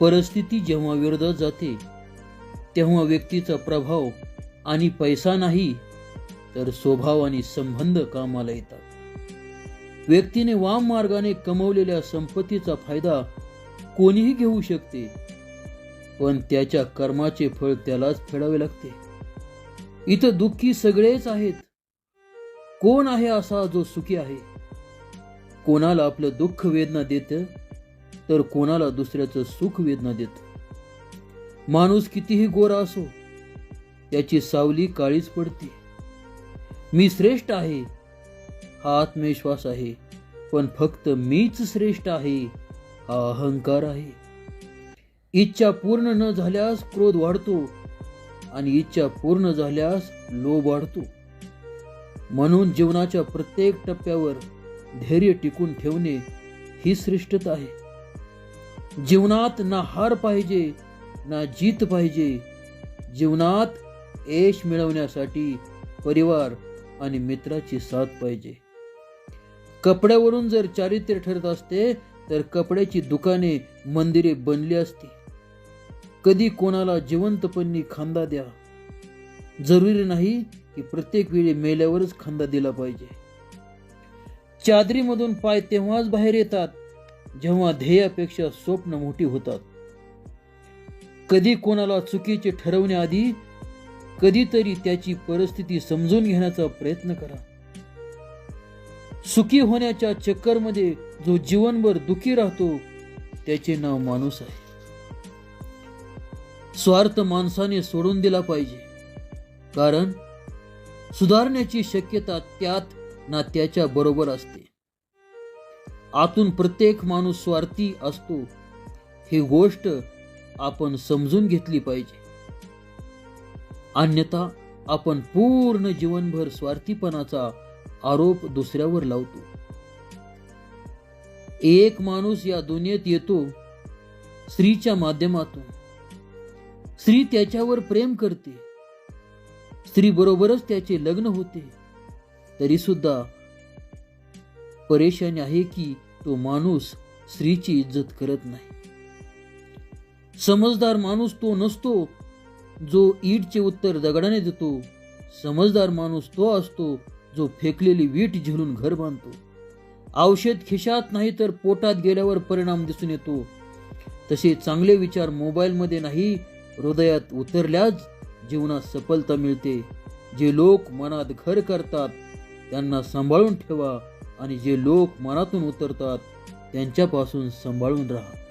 परिस्थिती जेव्हा विरोधात जाते तेव्हा व्यक्तीचा प्रभाव आणि पैसा नाही तर स्वभाव आणि संबंध कामाला येतात. व्यक्तीने वाम मार्गाने कमवलेल्या संपत्तीचा फायदा कोणीही घेऊ शकते पण त्याच्या कर्माचे फळ त्यालाच फेडावे लागते. इथं दुःखी सगळेच आहेत. कोण आहे असा जो सुखी आहे? कोणाला आपलं दुःख वेदना देत? तर कोणाला दुसऱ्याचं सुख वेदना देत? माणूस कितीही गोरा असो त्याची सावली काळीच पडते. मी श्रेष्ठ आहे हा आत्मविश्वास आहे पण फक्त मीच श्रेष्ठ आहे हा अहंकार आहे. इच्छा पूर्ण न झाल्यास क्रोध वाढतो आणि इच्छा पूर्ण झाल्यास लोभ वाढतो. म्हणून जीवनाच्या प्रत्येक टप्प्यावर धैर्य टिकून ठेवणे ही श्रेष्ठता आहे. जीवनात ना हार पाहिजे ना जीत पाहिजे. जीवनात यश मिळवण्यासाठी परिवार आणि मित्राची साथ पाहिजे. कपड्यावरून जर चारित्र्य ठरत असते तर कपड्याची दुकाने मंदिरे बनली असती. कधी कोणाला जिवंतपणी खांदा द्या. जरुरी नाही की प्रत्येक वेळी मेल्यावरच खांदा दिला पाहिजे. चादरीमधून पाय तेव्हाच बाहेर येतात जेव्हा ध्येयापेक्षा स्वप्न मोठी होतात. कधी कोणाला चुकीचे ठरवण्याआधी कधीतरी त्याची परिस्थिती समजून घेण्याचा प्रयत्न करा. सुखी होण्याच्या चक्करमध्ये जो जीवनभर दुखी राहतो त्याचे नाव माणूस आहे. स्वार्थ माणसाने सोडून दिला पाहिजे. कारण सुधारण्याची शक्यता त्यात ना त्याच्या बरोबर असते. आतून प्रत्येक माणूस स्वार्थी असतो ही गोष्ट आपण समजून घेतली पाहिजे. अन्यथा आपण पूर्ण जीवनभर स्वार्थीपणाचा आरोप दुसऱ्यावर लावतो. एक माणूस या दुनियेत येतो स्त्रीच्या माध्यमातून. स्त्री त्याच्यावर प्रेम करते. स्त्री बरोबरच त्याचे लग्न होते. तरी सुद्धा परेशानी आहे की तो माणूस स्त्रीची इज्जत करत नाही. समजदार माणूस तो नसतो जो ईटचे उत्तर दगडाने देतो. समजदार माणूस तो असतो जो फेकलेली वीट झेलून घर बांधतो. औषध खिशात नाही तर पोटात गेल्यावर परिणाम दिसून येतो. तसे चांगले विचार मोबाईलमध्ये नाही हृदयात उतरल्याच जीवनात सफलता मिळते. जे लोक मनात घर करतात त्यांना सांभाळून ठेवा. आणि जे लोक मनातून उतरतात त्यांच्यापासून सांभाळून राहा.